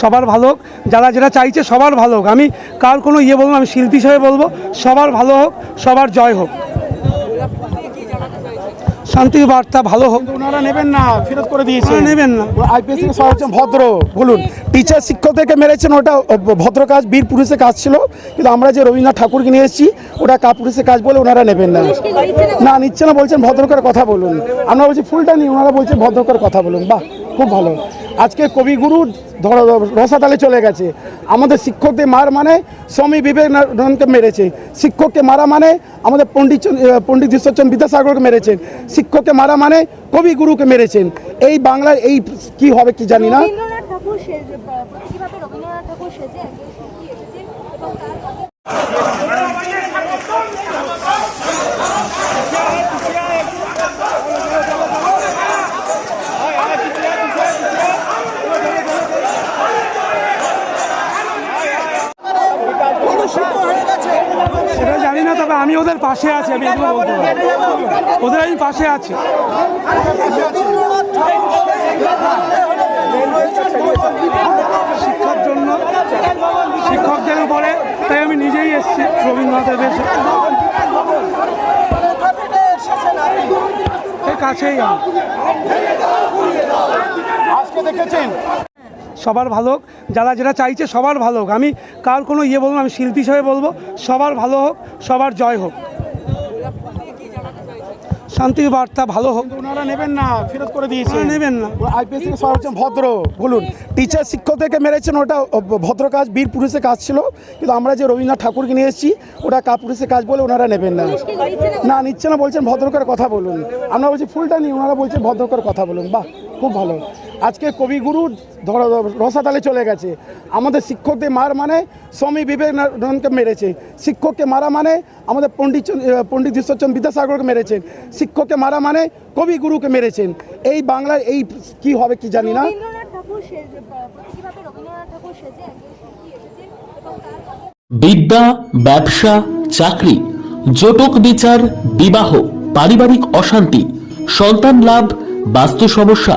সবার ভালো হোক যারা যেটা চাইছে সবার ভালো হোক। আমি কার কোনো ইয়ে বলব আমি শিল্পী হিসেবে বলব সবার ভালো হোক সবার জয় হোক। শান্তির বার্তা ভালো হোক। ওনারা নেবেন না ফেরত করে দিয়েছে। নেবেন না। আইপিএস হচ্ছে ভদ্র বলুন। টিচার শিক্ষক থেকে মেরেছেন ওটা ভদ্র কাজ বীর পুরুষের কাজ ছিল। কিন্তু আমরা যে রবীন্দ্রনাথ ঠাকুরকে নিয়ে এসেছি ওটা কা পুরুষের কাজ বলে ওনারা নেবেন না। না নিচ্ছে না বলছেন ভদ্র করে কথা বলুন। আমরা বলছি ফুলটা নিই ওনারা বলছেন ভদ্র করে কথা বলুন। বাহ খুব ভালো। আজকে কবিগুরু ধরো, রসাতালে চলে গেছে। আমাদের শিক্ষকদের মার মানে স্বামী বিবেকানন্দকে মেরেছে। শিক্ষককে মারা মানে আমাদের পণ্ডিত পণ্ডিত ঈশ্বরচন্দ্র বিদ্যাসাগরকে মেরেছেন। শিক্ষককে মারা মানে কবিগুরুকে মেরেছেন। এই বাংলার এই কি হবে কি জানি না। তবে আমি ওদের পাশে আছি, আমি ওদের আমি পাশে আছি। শিক্ষার জন্য, শিক্ষকদের উপরে, তাই আমি নিজেই এসেছি, রবীন্দ্রনাথের এই কাছেই আমি। আজকে দেখেছেন? সবার ভালো হোক যারা যেটা চাইছে সবার ভালো হোক। আমি কার কোনো ইয়ে বলব আমি শিল্পী হিসেবে বলব সবার ভালো হোক সবার জয় হোক। শান্তির বার্তা ভালো হোক। ওনারা নেবেন না ফেরত করে দিয়েছে। নেবেন না। আইপিএস থেকে সব হচ্ছে ভদ্র। বলুন টিচার শিক্ষক থেকে মেরেছেন ওটা ভদ্র কাজ বীর পুরুষের কাজ ছিল। কিন্তু আমরা যে রবীন্দ্রনাথ ঠাকুরকে নিয়ে এসেছি ওটা কাপুরুষের কাজ বলে ওনারা নেবেন না। না নিচ্ছে না বলছেন ভদ্রকার কথা বলুন। আমরা বলছি ফুলটা নিই ওনারা বলছেন ভদ্র করে কথা বলুন। বাহ খুব ভালো। আজকে কবিগুরু ধরো রসাতালে চলে গেছে। আমাদের শিক্ষকদের মার মানে স্বামী বিবেকানন্দকে মেরেছে। শিক্ষককে মারা মানে আমাদের পণ্ডিত পণ্ডিত ঈশ্বরচন্দ্র বিদ্যাসাগরকে মেরেছেন। শিক্ষককে মারা মানে কবিগুরুকে মেরেছেন। এই বাংলার এই কি হবে কি জানি না। বিদ্যা ব্যবসা চাকরি জটক বিচার বিবাহ পারিবারিক অশান্তি সন্তান লাভ বাস্তু সমস্যা